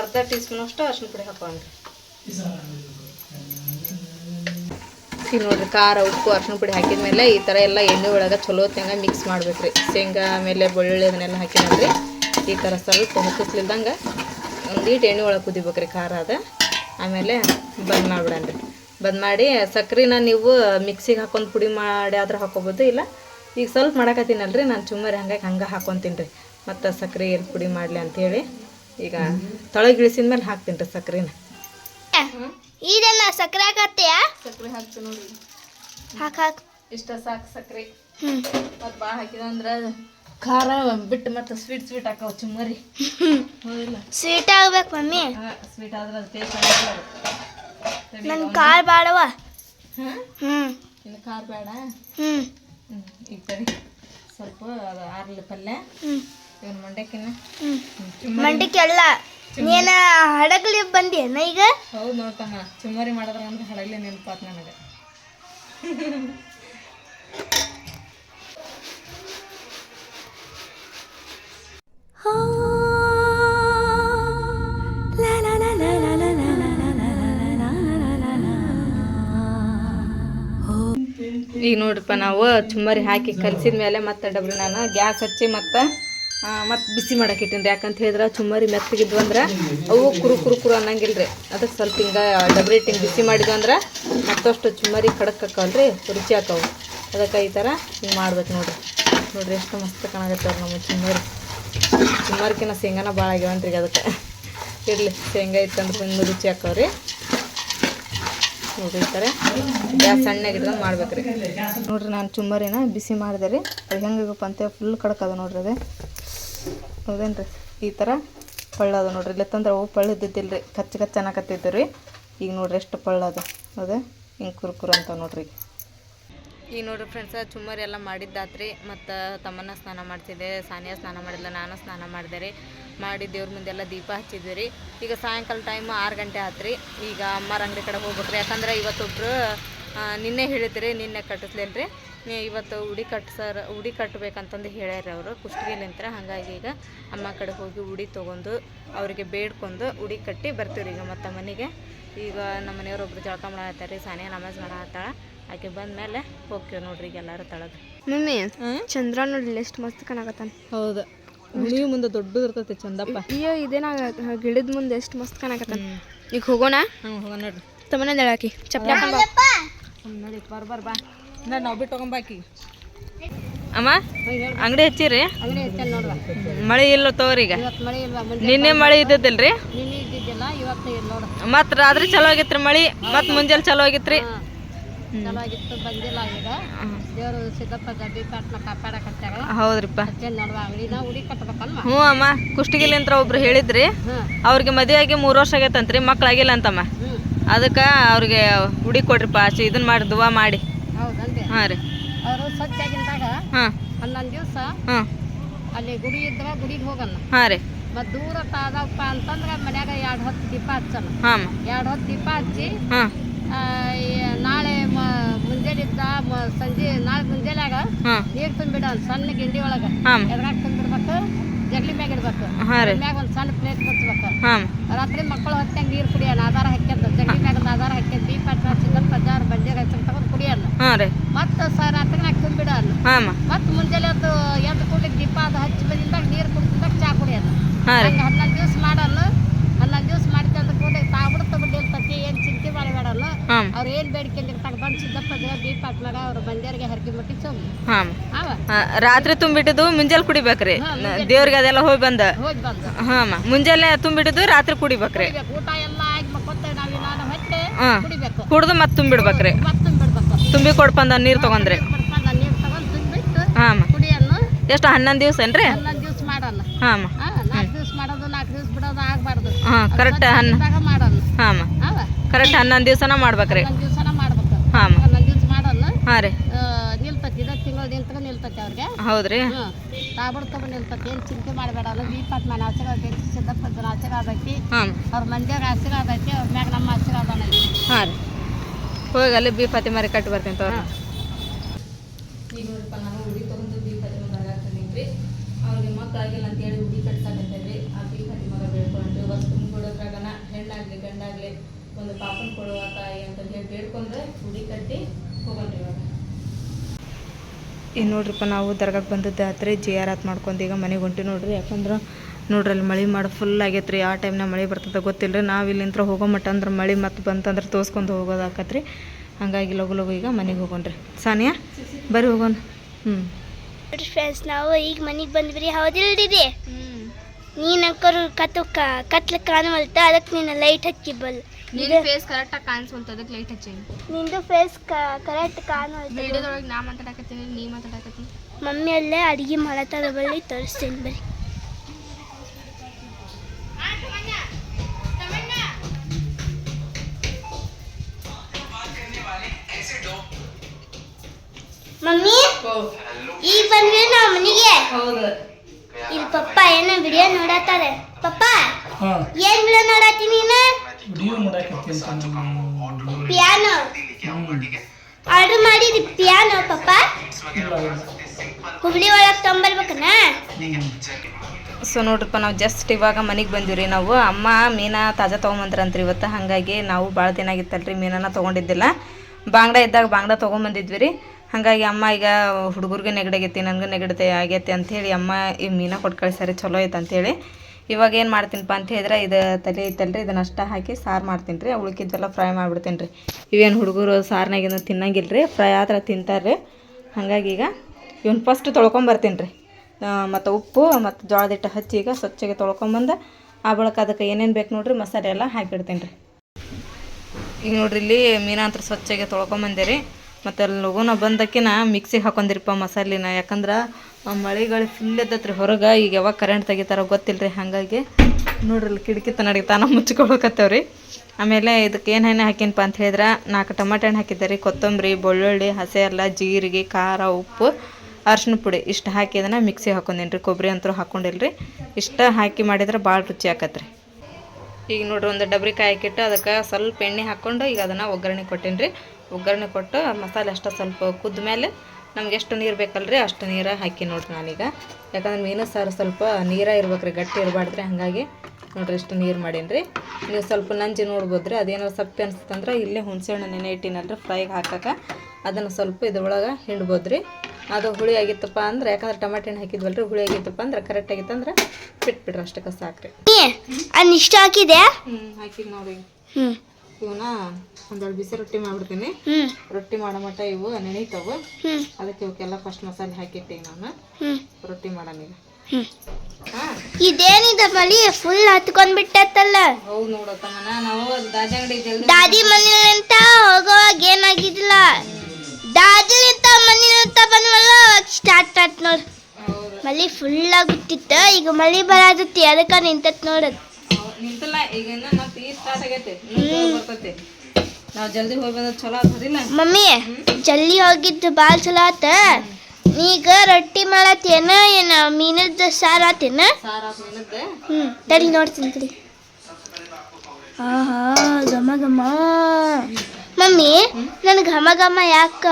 ಅರ್ಧ ಟೀ ಸ್ಪೂನ್ ಅಷ್ಟು ಅರ್ಶಿನ ಪುಡಿ ಹಾಕೊಂಡ್ರಿ ಈಗ ನೋಡ್ರಿ ಖಾರ ಉಪ್ಪು ಅರ್ಶಿನ ಪುಡಿ ಹಾಕಿದ್ಮೇಲೆ ಈ ಥರ ಎಲ್ಲ ಎಣ್ಣೆ ಒಳಗೆ ಚಲೋ ತೆಂಗ ಮಿಕ್ಸ್ ಮಾಡ್ಬೇಕ್ರಿ. ಶೇಂಗಾ ಆಮೇಲೆ ಬೆಳ್ಳುಳ್ಳಿ ಅದನ್ನೆಲ್ಲ ಹಾಕಿ ನೋಡ್ರಿ ಈ ಥರ ಸ್ವಲ್ಪ ಹೊತ್ತಿಸ್ಲಿಲ್ದಂಗೆ ಒಂದೀಟ್ ಎಣ್ಣೆ ಒಳಗೆ ಕುದಿಬೇಕ್ರಿ ಖಾರ ಅದ. ಆಮೇಲೆ ಬಂದ್ ಮಾಡ್ಬಿಡನ್ರಿ. ಬಂದ್ ಮಾಡಿ ಸಕ್ರೆನ ನೀವು ಮಿಕ್ಸಿಗೆ ಹಾಕೊಂಡು ಪುಡಿ ಮಾಡಿ ಆದ್ರೆ ಹಾಕೋಬೋದು ಇಲ್ಲ ಈಗ ಸ್ವಲ್ಪ ಮಾಡಕತ್ತೀನಲ್ರಿ ನಾನು ಚುಮ್ಮರಿ ಹಂಗಾಗಿ ಹಂಗೆ ಹಾಕೊತೀನಿ ರೀ ಮತ್ತು ಸಕ್ರೆ ಏನು ಪುಡಿ ಮಾಡಲಿ ಅಂಥೇಳಿ ಈಗ ತೊಳೆ ಇಳಿಸಿದ ಮೇಲೆ ಹಾಕ್ತೀನಿ ರೀ ಸಕ್ರೆನ ಇದೆಲ್ಲ ಸಕ್ಕರೆ ಹಾಕತ್ತೀಯ? ಸಕ್ಕರೆ ಹಾಕ್ತೀನಿ ನೋಡಿ ಹಾಕಿ ಹಾಕ್. ಇಷ್ಟ ಸಾಕು ಸಕ್ಕರೆ ಹ್ಮ್. ಮತ್ತು ಭಾಳ ಹಾಕಿದಂದ್ರೆ ಖಾರ ಬಿಟ್ಟು ಮತ್ತೆ ಸ್ವೀಟ್ ಸ್ವೀಟ್ ಹಾಕೋ ಚುಮ್ಮರಿ. ಹೌದಿಲ್ಲ? ಸ್ವೀಟ್ ಆಗ್ಬೇಕು ಮಮ್ಮಿ. ಸ್ವೀಟ್ ಆದ್ರೆ ಅದು ಟೇಸ್ಟ್ ಆಗಿಲ್ಲ ನನ್ ಹ್ಮ್. ಇನ್ನು ಖಾರ ಬೇಡ? ಹ್ಮ್. ಈಗ ತಡಿ ಸ್ವಲ್ಪ ಅದು ಆರ್ಲಿ ಪಲ್ಯ. ಇವನ್ ಮಂಡ್ಯಕ್ಕಿನ್ನ ಅಲ್ಲ ಮಂಡಕ್ಕೆಲ್ಲ ನೀನ ಹಡಗಲಿ ಬಂದೇನ ಈಗ? ಹೌದು ನೋಡ್ತಮ್ಮ ಚುಮ್ಮರಿ ಮಾಡಿದ್ರೆ ಅಂದ್ರೆ ಹಡಗಲಿ ನೆನಪಾತ್ ನನಗೆ. ಈಗ ನೋಡ್ರಪ್ಪ ನಾವು ಚುಮ್ಮರಿ ಹಾಕಿ ಕಲಸಿದ ಮೇಲೆ ಮತ್ತೆ ಡಬ್ರಿ ನಾನು ಗ್ಯಾಸ್ ಹಚ್ಚಿ ಮತ್ತೆ ಮತ್ತೆ ಬಿಸಿ ಮಾಡಕ್ಕೆ ಇಟ್ಟಿನಿ ಯಾಕಂತ ಹೇಳಿದ್ರೆ ಚುಮ್ಮರಿ ಮೆತ್ತಗಿದ್ವು ಅಂದ್ರೆ ಅವು ಕುರು ಕುರು ಕುರು ಅನ್ನಂಗಿಲ್ಲ ರೀ ಅದಕ್ಕೆ ಸ್ವಲ್ಪ ಹಿಂಗೆ ಡಬ್ರಿ ಇಟ್ಟಿಂಗ್ ಬಿಸಿ ಮಾಡಿದ್ವು ಅಂದ್ರೆ ಮತ್ತಷ್ಟು ಚುಮ್ಮರಿ ಖಡಕ್ ರೀ ರುಚಿ ಹಾಕವು ಅದಕ್ಕೆ ಈ ಥರ ಹಿಂಗೆ ಮಾಡ್ಬೇಕು ನೋಡ್ರಿ. ನೋಡ್ರಿ ಎಷ್ಟು ಮಸ್ತ್ ಕಾಣಕತ್ತವ್ರ ನಮ್ಮ ಚುಮ್ಮರಿ. ಚುಮ್ಮರಿಕಿನ ಶೇಂಗಾನ ಭಾಳ ಆಗ್ಯಾವನ್ರಿ ಈಗ ಅದಕ್ಕೆ. ಇರಲಿ ಶೇಂಗಾ ಇತ್ತಂದ್ರೆ ರುಚಿ ಆಕವ್ರಿ ನೋಡ್ರಿ ಈ ಗ್ಯಾಸ್ ಸಣ್ಣಗೆ ಇಟ್ಕೊಂಡು ಮಾಡ್ಬೇಕ್ರಿ. ನೋಡ್ರಿ ನಾನು ಚುಮ್ಮರಿನ ಬಿಸಿ ಮಾಡಿದೆ ರೀ. ಅದು ಹೆಂಗಾಗಪ್ಪ ಅಂತ ಫುಲ್ ಕಡಕದ ನೋಡ್ರಿ ಅದೇ. ಹೌದೇನ್ರಿ ಈ ಥರ ಪಳ್ಳದ ನೋಡ್ರಿ. ಇಲ್ಲತ್ತಂದ್ರೆ ಅವು ಪಳ್ಳ ಇದ್ದಿದ್ದಿಲ್ಲ ರೀ ಕಚ್ಚ ಕಚ್ಚ ಅನ್ನಕತ್ತಿದ್ದು ರೀ. ಈಗ ನೋಡ್ರಿ ಎಷ್ಟು ಪಳ್ಳದ ಅದೇ ಹಿಂಗೆ ಕುರುಕುರು ಅಂತ ನೋಡ್ರಿ. ಈಗ ನೋಡ್ರಿ ಫ್ರೆಂಡ್ಸ ಚುಮ್ಮರಿ ಎಲ್ಲ ಮಾಡಿದ್ದಾತ್ರಿ ಮತ್ತು ತಮ್ಮನ್ನ ಸ್ನಾನ ಮಾಡ್ತಿದ್ದೆ, ಸಾನಿಯಾ ಸ್ನಾನ ಮಾಡಿಲ್ಲ ನಾನು ಸ್ನಾನ ಮಾಡಿದೆ ರೀ. ಮಾಡಿ ದೇವ್ರ ಮುಂದೆಲ್ಲ ದೀಪ ಹಚ್ಚಿದ್ವಿ ರೀ. ಈಗ ಸಾಯಂಕಾಲ ಟೈಮ್ ಆರು ಗಂಟೆ ಆತ್ರಿ. ಈಗ ಅಮ್ಮರ ಅಂಗಡಿ ಕಡೆ ಹೋಗ್ಬೇಕ್ರಿ. ಯಾಕಂದ್ರೆ ಇವತ್ತೊಬ್ರು ನಿನ್ನೆ ಹೇಳಿದ್ರಿ, ನಿನ್ನೆ ಕಟ್ಟಿಸ್ಲೇನ್ರಿ. ರೀ ಇವತ್ತು ಉಡಿ ಕಟ್ಸರ್, ಉಡಿ ಕಟ್ಟಬೇಕಂತಂದು ಹೇಳ್ಯಾರ ಅವರು. ಕುಷ್ಟಗಿಲಿಂತ್ರ ಹಾಗಾಗಿ ಈಗ ಅಮ್ಮ ಕಡೆ ಹೋಗಿ ಉಡಿ ತೊಗೊಂಡು ಅವರಿಗೆ ಬೇಡ್ಕೊಂಡು ಉಡಿ ಕಟ್ಟಿ ಬರ್ತೀವಿ ಈಗ ಮತ್ತೆ ಮನೆಗೆ. ಈಗ ನಮ್ಮ ಮನೆಯವ್ರೊಬ್ರು ಜಳಕ ಮಾಡತ್ತಾರ ರೀ ಸಾನಿಯಾ ನಮಾಜ್ ಮಾಡತ್ತಾಳ ಆಕೆ ಬಂದ್ಮೇಲೆ ಹೋಗ್ತೀವಿ ನೋಡ್ರಿ ಈಗ ಎಲ್ಲರೂ ತಳಗ. ಮಮ್ಮಿ ಚಂದ್ರ ನೋಡಿ ಎಷ್ಟು ಮಸ್ತ್ ಕಾಣಕತ್ತಾನ. ಹೌದು. ಹುಳಿ ಮುಂದೆ ದೊಡ್ಡದು ಇರ್ತೈತಿ ಚಂದಪ್ಪ. ಅಯ್ಯೋ ಇದೇನ ಗಿಡದ ಮುಂದೆ ಎಷ್ಟು ಮಸ್ತ್ ಕಾಣಕತ್ತಾನ. ಈಗ ಹೋಗೋಣ? ಹ್ಞೂ ಹೋಗ ನೋಡ್ರಿ. ತಮ್ಮನೆ ಹೇಳಾಕಿ ಚಪ್ಪಲಿ ಹಾಕೊಂಡ್ ಬಾ. ನೋಡಿ ಬರ್ ಬರ್ ಬಾ. ನಾವು ಬಿಟ್ಟು ತಗೊಂಬಾಕಿ ಅಮ್ಮ ಅಂಗಡಿ ಹಚ್ಚಿರಿ? ಮಳೆ ಇಲ್ಲ ತಗೋರಿ ಈಗ? ಇವತ್ತು ಮಳೆ ಇಲ್ವಾ? ನಿನ್ನೆ ಮಳೆ ಇದ್ದಿದ್ದಿಲ್ರಿ? ನಿನ್ನೆ ಇದ್ದಿದ್ದಿಲ್ಲ ಇವತ್ತು ಇಲ್ಲ ನೋಡು. ಮತ್ ರಾತ್ರಿ ಚಲೋ ಆಗಿತ್ರಿ ಮಳಿ? ಮತ್ ಮುಂಜಾನೆ ಚಲೋ ಆಗಿತ್ರಿ? ಚಲೋ ಆಗಿತ್ತು ಬಂದಿಲ್ಲ ಈಗ ದೇವರು ಸಿದ್ದಪ್ಪ ಕಾಪಾಡಕತ್ತಾರ. ಹೌದ್ರಿಪ್ಪ. ನೋಡುವ ಅಂಗಡಿನ ಉಡಿ ಕಟ್ಬೇಕಲ್ವ? ಹ್ಞೂ ಅಮ್ಮ ಕುಷ್ಟಗಿಲಿಂತ್ರ ಒಬ್ರು ಹೇಳಿದ್ರಿ. ಅವ್ರಿಗೆ ಮದುವೆ ಆಗಿ ಮೂರು ವರ್ಷ ಆಗೈತಂತ್ರಿ ಮಕ್ಕಳಾಗಿಲ್ಲ ಅಂತಮ್ಮ. ಅದಕ್ಕೆ ಅವ್ರಿಗೆ ಉಡಿ ಕೊಡ್ರಿಪ್ಪ ಆಚೆ ಇದನ್ನ ಮಾಡಿ ದುವಾ ಮಾಡಿ. ಹಾಂ ರೀ. ಅವರು ಸ್ವಚ್ಛಾಗಿದ್ದಾಗ ಹಾಂ. ಹನ್ನೊಂದು ದಿವಸ ಹಾಂ. ಅಲ್ಲಿ ಗುಡಿ ಇದ್ರ ಗುಡಿಗೆ ಹೋಗಲ್ಲ ಹಾಂ ರೀ. ಮತ್ತು ದೂರ ತಾದಪ್ಪ ಅಂತಂದ್ರೆ ಮನ್ಯಾಗ ಎರಡು ಹೊತ್ತು ದೀಪ ಹಚ್ಚಲ್ಲ ಹಾಂ ಎರಡು ಹೊತ್ತು ದೀಪ ಹಚ್ಚಿ ಹಾಂ. ನಾಳೆ ಮುಂಜಾನೆ ಇದ್ದ ಮ- ಸಂಜೆ ನಾಳೆ ಮುಂಜಾನೆಯಾಗ ನೀರ್ ತುಂಬಿಡ ಒಂದು ಸಣ್ಣ ಗಿಂಡಿ ಒಳಗ ಎದ್ರಾಗ ತುಂಬಿಡ್ಬೇಕು ಜಗ್ಲಿ ಮ್ಯಾಗ ಇಡ್ಬೇಕು. ಮ್ಯಾಗ ಒಂದು ಸಣ್ಣ ಪ್ಲೇಟ್ ಮುಚ್ಚಬೇಕು. ರಾತ್ರಿ ಮಕ್ಕಳು ಹೊತ್ತಾಗ ನೀರು ಕುಡಿಯೋಣ ಆಧಾರ ಹಾಕ್ಯಂದು ಜಗ್ಲಿ ಮ್ಯಾಗ ಒಂದು ಆಧಾರ ಹಾಕ್ಯಂದು ದೀಪ ಹಚ್ಚಿದ ಪಜಾರ್ ಬಂಜಾರ ಹಚ್ಚಿ ತಗೊಂಡು ಕುಡಿಯೋಣ. ಮತ್ತೆ ಸ ರಾತ್ರಿ ತುಂಬಿಡೋಣ. ಹಾಂ ಮತ್ತು ಮುಂಜಾನೆ ಅದು ಎದ್ದು ಕೂಡಲಿಕ್ಕೆ ದೀಪ ಅದು ಹಚ್ಚಿ ಬಂದಿದ್ದಾಗ ನೀರು ಕುಡಿದಾಗ ಚಾ ಕುಡಿಯೋಣ ಹಾಂ ರೀ ಹಂಗೆ ಹನ್ನೊಂದು ದಿವ್ಸ ಮಾಡೋಣ ಹನ್ನೊಂದು ದಿವ್ಸ ಮಾಡಿದ್ದ ಕೂಡಲಿಕ್ಕೆ ತಾಬಿಡ್ತ ಬಿಟ್ಟಿರ್ತತಿ ಏನು ಚಿಂತೆ ಮಾಡಬೇಡಲ್ಲ ಹಾಂ ಅವ್ರು ಏನು ಬೇಡಿಕೆಂದಿರ್ತಾರೆ ಬಂದು ಸಿದ್ದಪ್ಪ ದೇವ್ರ ದೀಪ ಹಾಂ. ರಾತ್ರಿ ತುಂಬಿಟ್ಟಿದ್ದು ಮುಂಜಾನೆ ಕುಡಿಬೇಕ್ರಿ. ದೇವ್ರಿಗೆ ಅದೆಲ್ಲ ಹೋಗಿ ಬಂದ. ಹಾಂ ಮುಂಜಾನೆ ತುಂಬಿಟ್ಟಿದ್ದು ರಾತ್ರಿ ಕುಡಿಬೇಕ್ರಿ. ಕುಡಿಬೇಕು. ಊಟ ಎಲ್ಲ ಆಗಿ ಮಕ್ಕೊತ್ತೇವೆ ನಾವು ನಾನು ಹೊಟ್ಟೆ ಹಾಂ. ಕುಡಿಬೇಕು. ಕುಡ್ದು ಮತ್ತೆ ತುಂಬಿಡ್ಬೇಕ್ರಿ. ತುಂಬಿ ಕೊಡ್ಪಂದ ನೀರು ತಗೊಂಡ್ರಿ. ಬರ್ಕೊಂಡ ನೀರು ತಗೊಂಡು ತುಂಬಿಟ್ಟು ಹಾಂ ಕುಡಿಯನ್ನು ಎಷ್ಟು ಹನ್ನೊಂದು ದಿವಸ ಏನ್ರಿ? ಹನ್ನೊಂದು ದಿವ್ಸ ಹಾಂ ಅಮ್ಮ ಹಾಂ ನಾಲ್ಕು ದಿವ್ಸ ಮಾಡೋದು ನಾಲ್ಕು ದಿವ್ಸ ಬಿಡೋದು ಆಗಬಾರ್ದು. ಹಾಂ ಕರೆಕ್ಟ್ ಹನ್ನ ಹಾಂ ಕರೆಕ್ಟ್ ಹನ್ನೊಂದು ದಿವಸನ ಮಾಡ್ಬೇಕ್ರಿ ಹನ್ನೊಂದು ದಿವ್ಸನ ಮಾಡ್ಬೇಕು ಹಾಂ ಅಮ್ಮ ಹನ್ನೊಂದು ದಿವ್ಸ ಮಾಡೋಣ ಹಾಂ ರೀ. ನಿಲ್ತತಿ. ಇದ ತಿಂಗಳು ನಿಂತ್ಕೊಂಡು ನಿಲ್ತತಿ ಅವ್ರಿಗೆ. ಹೌದ್ರಿ. ತಾಬಡ್ ತಗೊಂಡು ನಿಲ್ತತಿ. ಏನು ಚಿಂತೆ ಮಾಡಬೇಡ. ದೀಪತ್ ಮನೆ ಆಶೀರ್ವಾದ ಐತಿ ಸಿದ್ದಪ್ಪನ ಆಶೀರ್ವಾದ ಐತಿ ಅವ್ರ ಮಂದಿಯಾಗ ಆಶೀರ್ವಾದ ಐತಿ ಅವ್ರ ಮ್ಯಾಗ ನಮ್ಮ ಆಶೀರ್ವಾದ ಐತಿ ಹಾಂ ರೀ. ಹೋಗಿ ಅಲ್ಲಿ ಬಿ ಫಾತಿ ಮಾರಿ ಕಟ್ಟಿ ಬರ್ತೀನಿ ತಗೋರಿ. ಈಗ ನೋಡಪ್ಪ ನಾನು ಉಡಿ ತಗೊಂಡು ಬಿ ಫಾತಿ ಮಗ ಹಾಕೊಂಡಿದ್ರಿ ಅವ್ರಿಗೆ ಮಕ್ಕಳಾಗಿಲ್ಲ ಅಂತೇಳಿ ಉಡಿ ಕಟ್ಸಾಕತ್ತೇವ್ರಿ. ಆ ಬಿ ಬೇಡ್ಕೊಂಡ್ರಿ ಹೆಣ್ಣಾಗ್ಲಿ ಗಂಡಾಗ್ಲಿ ಒಂದು ಪಾಪನ ಕೊಡುವ ತಾಯಿ ಅಂತ ಹೇಳಿ ಬೇಡ್ಕೊಂಡ್ರೆ ಉಡಿ ಕಟ್ಟಿ ಈಗ ನೋಡ್ರಿಪ್ಪ ನಾವು ದರ್ಗಾಕ್ಕೆ ಬಂದದ್ದು ಆತ್ರಿ ಜಿ ಆರ್ ಆತ್ ಮಾಡ್ಕೊಂಡು ಈಗ ಮನೆಗೆ ಹೊಂಟಿ ನೋಡ್ರಿ. ಯಾಕಂದ್ರೆ ನೋಡ್ರಿ ಅಲ್ಲಿ ಮಳೆ ಮಾಡಿ ಫುಲ್ ಆಗೈತೆ ರೀ ಆ ಟೈಮ್ನಾಗ ಮಳೆ ಬರ್ತದೆ ಗೊತ್ತಿಲ್ಲ ರೀ ನಾವು ಇಲ್ಲಿಂತ್ರ ಹೋಗೋ ಮಟ್ಟ ಅಂದ್ರೆ ಮಳೆ ಮತ್ತೆ ಬಂತಂದ್ರೆ ತೋಸ್ಕೊಂಡು ಹೋಗೋದು ಆಕತ್ರಿ. ಹಂಗಾಗಿ ಲಗು ಲಗು ಈಗ ಮನೆಗೆ ಹೋಗೋಣ್ರಿ. ಸಾನಿಯಾ ಬರ್ರಿ ಹೋಗೋಣ. ಹ್ಞೂ ಫ್ರೆಂಡ್ಸ್ ನಾವು ಈಗ ಮನೆಗೆ ಬಂದ್ವಿ ಹೌದಿಲ್ದಿದೆ ನೀನು ಅಂಕರು ಕತ್ತು ಕತ್ಲ ಕಾಣುವಲ್ತ ಅದಕ್ಕೆ ನೀನು ಲೈಟ್ ಹಚ್ಚಿ ಬಲ್ ನಿನ್ ಫೇಸ್ ಕರೆಕ್ಟಾಗಿ ಕಾಣಿಸ್ಕೊಂತ ಅದಕ್ಕೆ ಲೈಟ್ ಹಚ್ಚಿ ನಿಂದು ಫೇಸ್ ಕರೆಕ್ಟ್ ಕಾಣೋದು ವಿಡಿಯೋದೊಳಗೆ ನಾ ಮಾತಾಡಕತ್ತೀನಿ ನೀ ಮಾತಾಡಕತ್ತೀನಿ. ಮಮ್ಮಿ ಅಲ್ಲೇ ಅಡಿಗೆ ಮಾಡತ್ತಾರ ಬಳ್ಳಿ ತೋರಿಸ್ತೀನಿ ಬರ್ರಿ ಮಮ್ಮಿ ಈಗ ಬಂದ್ವಿ ನಾವು ಮನೆಗೆ. ಹೌದು. ಇಲ್ಲಿ ಪಪ್ಪ ಏನೋ ವಿಡಿಯೋ ನೋಡತ್ತಾರೆ. ಪಪ್ಪ ಏನ್ ವಿಡಿಯೋ ನೋಡತ್ತೀನಿ ನೀನು? ವಿಡಿಯೋ ಪಿಯಾನೋ ಆರ್ಡರ್ ಮಾಡಿದ್ರಿ ಪಿಯಾನೋ ಪಪ್ಪ ಹುಬ್ಳಿ ಒಳಗ್ ತೊಂಬರ್ಬೇಕನ? ಸೊ ನೋಡ್ರಪ್ಪ ನಾವು ಜಸ್ಟ್ ಇವಾಗ ಮನೆಗೆ ಬಂದಿವ್ರಿ ನಾವು. ಅಮ್ಮ ಮೀನಾ ತಾಜಾ ತೊಗೊಂಬಂದ್ರಂತ್ರಿ ಇವತ್ತು. ಹಾಗಾಗಿ ನಾವು ಭಾಳ ದಿನ ಆಗಿತ್ತಲ್ರಿ ಮೀನನ್ನ ತೊಗೊಂಡಿದ್ದಿಲ್ಲ. ಬಾಂಗ್ಡ ಇದ್ದಾಗ ಬಾಂಗ್ಡ ತೊಗೊಂಬಂದಿದ್ವಿ ರೀ ಹಾಗಾಗಿ ಅಮ್ಮ ಈಗ ಹುಡುಗರಿಗೆ ನೆಗಡಾಗೈತಿ ನನಗೂ ನೆಗಡತೆ ಆಗೈತೆ ಅಂಥೇಳಿ ಅಮ್ಮ ಈ ಮೀನ ಕೊಟ್ಟು ಕಳಿಸ್ಯಾರಿ ಚಲೋ ಐತೆ ಅಂಥೇಳಿ ಇವಾಗ ಏನು ಮಾಡ್ತೀನಪ್ಪ ಅಂತ ಹೇಳಿದ್ರೆ ಇದು ತಲೆ ಐತಲ್ರಿ, ಇದನ್ನ ಅಷ್ಟ ಹಾಕಿ ಸಾರು ಮಾಡ್ತೀನಿ ರೀ ಉಳ್ಕಿದ್ದೆಲ್ಲ ಫ್ರೈ ಮಾಡಿಬಿಡ್ತೀನಿ ರೀ ಇವೇನು ಹುಡುಗರು ಸಾರ್ನಾಗಿನ ತಿನ್ನಂಗಿಲ್ಲ ರೀ ಫ್ರೈ ಆದ್ರೆ ತಿಂತಾರೆ ರೀ ಹಾಗಾಗಿ ಈಗ ಇವನ್ ಫಸ್ಟ್ ತೊಳ್ಕೊಂಬರ್ತೀನಿ ರೀ ಮತ್ತು ಉಪ್ಪು, ಮತ್ತು ಜೋಳದ ಹಿಟ್ಟು ಹಚ್ಚಿ ಈಗ ಸ್ವಚ್ಛಗೆ ತೊಳ್ಕೊಂಬಂದು, ಆ ಬಳಿಕ ಅದಕ್ಕೆ ಏನೇನು ಬೇಕು ನೋಡ್ರಿ ಮಸಾಲೆ ಎಲ್ಲ ಹಾಕಿಡ್ತೀನಿ ರೀ ಈಗ ನೋಡ್ರಿ ಇಲ್ಲಿ ಮೀನಂತ್ರ ಸ್ವಚ್ಛಗೆ ತೊಳ್ಕೊಂಬಂದೆ ರೀ ಮತ್ತು ಲಘುನ ಬಂದಕ್ಕಿನ ಮಿಕ್ಸಿಗೆ ಹಾಕೊಂಡಿರಿಪ್ಪ ಮಸಾಲಿನ. ಯಾಕಂದ್ರೆ ಮಳೆಗಳು ಫುಲ್ ಎದ್ದತ್ರಿ. ಹೊರಗೆ ಈಗ ಯಾವಾಗ ಕರೆಂಟ್ ತೆಗಿತಾರೋ ಗೊತ್ತಿಲ್ರಿ. ರೀ ಹಾಗಾಗಿ ನೋಡ್ರಿ ಕಿಟಕಿ ತನಡಿಗೆ ತಾನ ಮುಚ್ಕೊಳಕತ್ತವ್ರಿ. ಆಮೇಲೆ ಇದಕ್ಕೆ ಏನೇನು ಹಾಕಿನಪ್ಪ ಅಂತ ಹೇಳಿದ್ರೆ, ನಾಲ್ಕು ಟೊಮೆಟೊ ಹಣ್ಣು ಹಾಕಿದ್ದೆ ಕೊತ್ತಂಬರಿ, ಬೆಳ್ಳುಳ್ಳಿ, ಹಸೆ ಎಲ್ಲ, ಜೀರಿಗೆ, ಖಾರ, ಉಪ್ಪು ಅರ್ಶಿನ ಪುಡಿ ಇಷ್ಟು ಹಾಕಿ ಅದನ್ನು ಮಿಕ್ಸಿಗೆ ಹಾಕೊಂಡೇನಿ ರೀ ಕೊಬ್ಬರಿ ಅಂತೂ ಹಾಕೊಂಡಿಲ್ರಿ. ಇಷ್ಟು ಹಾಕಿ ಮಾಡಿದ್ರೆ ಭಾಳ ರುಚಿ ಆಕತ್ರಿ. ಈಗ ನೋಡ್ರಿ ಒಂದು ಡಬ್ರಿ ಹಾಕಿಟ್ಟು ಅದಕ್ಕೆ ಸ್ವಲ್ಪ ಎಣ್ಣೆ ಹಾಕ್ಕೊಂಡು ಈಗ ಅದನ್ನು ಒಗ್ಗರಣೆ ಕೊಟ್ಟೀನಿ ರೀ ಒಗ್ಗರಣೆ ಕೊಟ್ಟು ಮಸಾಲೆ ಅಷ್ಟು ಸ್ವಲ್ಪ ಕುದ್ದ ಮೇಲೆ ನಮ್ಗೆ ಎಷ್ಟು ನೀರು ಬೇಕಲ್ರಿ ಅಷ್ಟು ನೀರು ಹಾಕಿ ನೋಡ್ರಿ ನಾನೀಗ. ಯಾಕಂದ್ರೆ ಮೀನು ಸಾರು ಸ್ವಲ್ಪ ನೀರ ಇರ್ಬೇಕ್ರಿ ಗಟ್ಟಿ ಇರಬಾರ್ದ್ರಿ ಹಾಗಾಗಿ ನೋಡ್ರಿ ಇಷ್ಟು ನೀರು ಮಾಡೀನಿ ರೀ ನೀವು ಸ್ವಲ್ಪ ನಂಜಿ ನೋಡ್ಬೋದ್ರಿ ರೀ ಅದೇನಾದ್ರು ಸಪ್ಪೆ ಅನ್ಸುತ್ತಂದ್ರೆ ಇಲ್ಲೇ ಹುಣಸೆಹಣ್ಣು ನೆನೆ ಇಟ್ಟಿನಲ್ರಿ ಫ್ರೈಗೆ ಹಾಕಕ್ಕೆ ಅದನ್ನು ಸ್ವಲ್ಪ ಇದ್ರೊಳಗೆ ಹಿಂಡ್ಬೋದು ರೀ ಅದು ಹುಳಿ ಆಗಿತ್ತಪ್ಪ ಅಂದ್ರೆ ಯಾಕಂದ್ರೆ ಟಮಾಟೆ ಹಣ್ಣು ಹಾಕಿದ್ವಲ್ರಿ ಹುಳಿ ಆಗಿತ್ತಪ್ಪ ಅಂದ್ರೆ ಕರೆಕ್ಟ್ ಆಗಿತ್ತಂದ್ರೆ ಬಿಟ್ಬಿಡ್ರಿ ಅಷ್ಟಕ್ಕೆ ಸಾಕ್ರಿ. ಇಷ್ಟ ಹಾಕಿದೆ ಹ್ಞೂ ಹಾಕಿದ್ ನೋಡಿ ಹ್ಮ್. ಇವನ್ನ ಒಂದೆರಡು ಬಿಸಿ ರೊಟ್ಟಿ ಮಾಡ್ಬಿಡ್ತೀನಿ. ರೊಟ್ಟಿ ಮಾಡೋ ಮಟ್ಟ ಇವು ನೆನೀತಾವ ಅದಕ್ಕೆ ಇವಕ್ಕೆಲ್ಲ ಫಸ್ಟ್ ಮಸಾಲೆ ಹಾಕಿಟ್ಟೆ ನಾನು. ರೊಟ್ಟಿ ಮಾಡೋಣ ಈಗ. ಇದೇನಿದೆ ಮಳಿ ಫುಲ್ ಹತ್ಕೊಂಡ್ ಬಿಟ್ಟತ್ತಲ್ಲ. ಹೌದು ನೋಡತ್ತಮ್ಮನ ನಾವು ಅಂಗಡಿ ಜಲ್ದಿ ದಾದಿ ಮನೇಲಿಂತ ಹೋಗೋವಾಗ ಏನಾಗಿದ್ದಿಲ್ಲ. ದಾದಿಲಿಂತ ಮನೇಲಿಂತ ಬಂದ್ವಲ್ಲ ಸ್ಟಾರ್ಟ್ ಆತ್ ನೋಡ್. ಮಳಿ ಫುಲ್ ಆಗುತ್ತಿತ್ತ ಈಗ ಮಳಿ ಬರಾದತ್ತಿ ಅದಕ್ಕ ನಿಂತತ್ ನೋಡತ್ ನಿಂತಲ್ಲ ಈಗ ಮತ್ತೆ ಈಗ ಸ್ಟಾರ್ಟ್ ಆಗೈತೆ ಇನ್ನೊಂದ್ ನಾವು ಜಲ್ದಿ ಹೋಗಿ ಬಂದ್ರೆ ಚಲೋ ಆಗ್ತದಿಲ್ಲ ಮಮ್ಮಿ ಜಲ್ದಿ ಹೋಗಿದ್ದು ಭಾಳ ಚಲೋ ಆತ. ಈಗ ರೊಟ್ಟಿ ಮಾಡತ್ತೇನ ಏನ ಮೀನದ ಸಾರು ಆತೇನ? ಹ್ಮ್ ತಡಿ ನೋಡ್ತೀನಿ ತಡಿ. ಆಹಾ ಘಮ ಘಮ. ಮಮ್ಮಿ ನನ್ ಘಮ ಘಮ ಯಾಕ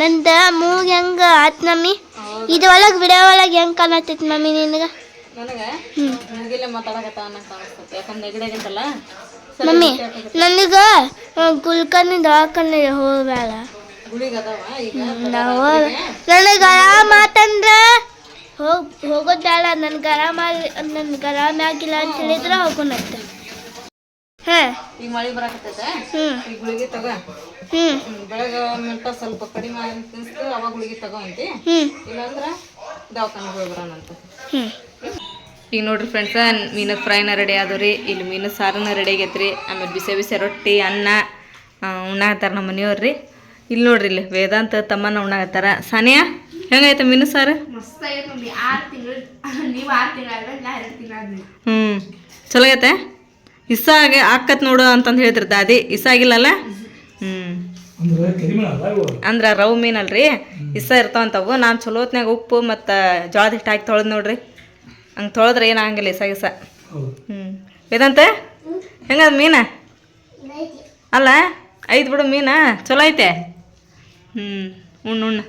ನಂದ ಮೂಗ್ ಹೆಂಗ ಆತ್ ಮಮ್ಮಿ? ಇದ್ರೊಳಗ್ ವಿಡಿಯೋ ಒಳಗ್ ಹೆಂಗ್ ಕಾಣತೈತಿ ಮಮ್ಮಿ ನಿನಗ? ಮುಗಿಲೆ ಮಾತಾಡಕತ್ತ ಅನ್ನಂಗೆ ಕಾಣಿಸ್ತೈತೆ. ಯಾಕಂದ್ರೆ ನೆಗಡಿ ಮಮ್ಮಿ ನನಗ ಗುಲ್ಕನ್ ದವಾಖಾನೆ ಹೋಗ್ಬೇಡ. ನನಗೆ ಆರಾಮ ಆತಂದ್ರ ಹೋಗ್ ಹೋಗೋದ್ ಬೇಡ ನನ್ಗ ಆರಾಮ ನನ್ಗ ಆರಾಮ ಆಗಿಲ್ಲ ಅಂತ ಹೇಳಿದ್ರ ಹೋಗೋಣಂತ ಹಾ. ಈಗ ಮಳೆ ಬರಾಕತ್ತೈತೆ? ಹ್ಮ್. ಗುಳಿಗೆ ತಗೋ. ಹ್ಮ್. ಹ್ಮ್, ಬೆಳಗ್ಗೆ ಮಿಂಟ ಸ್ವಲ್ಪ ಕಡಿಮೆ ಅನ್ಸ್ತು ಅವಾಗ ಗುಳಿಗೆ ತಗೋ ಅಂತಿ. ಹ್ಮ್. ಇಲ್ಲಾಂದ್ರೆ ದವಾಖಾನೆಗೆ ಹೋಗಿ ಬರೋಣಂತ. ಹ್ಮ್. ಈಗ ನೋಡ್ರಿ ಫ್ರೆಂಡ್ಸ ಮೀನು ಫ್ರೈನ ರೆಡಿ ಆದವ್ರಿ. ರೀ ಇಲ್ಲಿ ಮೀನು ಸಾರನ ರೆಡಿ ಆಗೈತೆ ರೀ ಆಮೇಲೆ ಬಿಸಿ ಬಿಸಿ ರೊಟ್ಟಿ ಅನ್ನ ಉಣ್ಣಾಕತ್ತಾರ ನಮ್ಮ ಮನೆಯವ್ರು ರೀ ಇಲ್ಲಿ ನೋಡ್ರಿ ಇಲ್ಲಿ ವೇದಾಂತ ತಮ್ಮನ ಉಣ್ಣಾಕತ್ತಾರ. ಸಾನಿಯಾ ಹೆಂಗೈತೆ ಮೀನು ಸಾರು? ಹ್ಞೂ ಚಲೋ ಐತೆ ಇಸ ಆಗಿ ಆಕತ್ ನೋಡು ಅಂತಂದು ಹೇಳಿದ್ರು ದಾದಿ. ಇಸ ಆಗಿಲ್ಲಲ್ಲ? ಹ್ಞೂ ಅಂದ್ರೆ ರವ್ ಮೀನಲ್ರಿ. ಇಸ ಇರ್ತಾವಂತವು ನಾನು ಚಲೋತ್ನಾಗ ಹೊತ್ನ್ಯಾಗ ಉಪ್ಪು ಮತ್ತು ಜೋಳದ ಹಿಟ್ಟು ಹಾಕಿ ತೊಳೆದು ನೋಡ್ರಿ. ಹಂಗೆ ತೊಳೆದ್ರೆ ಏನಾಗಂಗಿಲ್ಲ ಇಸ ಹೌದು. ಹ್ಞೂ ಇದಂತೆ? ಹೆಂಗದ ಮೀನ? ಅಲ್ಲ ಐದು ಬಿಡು ಮೀನಾ. ಚಲೋ ಐತೆ? ಹ್ಞೂ ಉಣ್ಣು ಉಣ್ಣು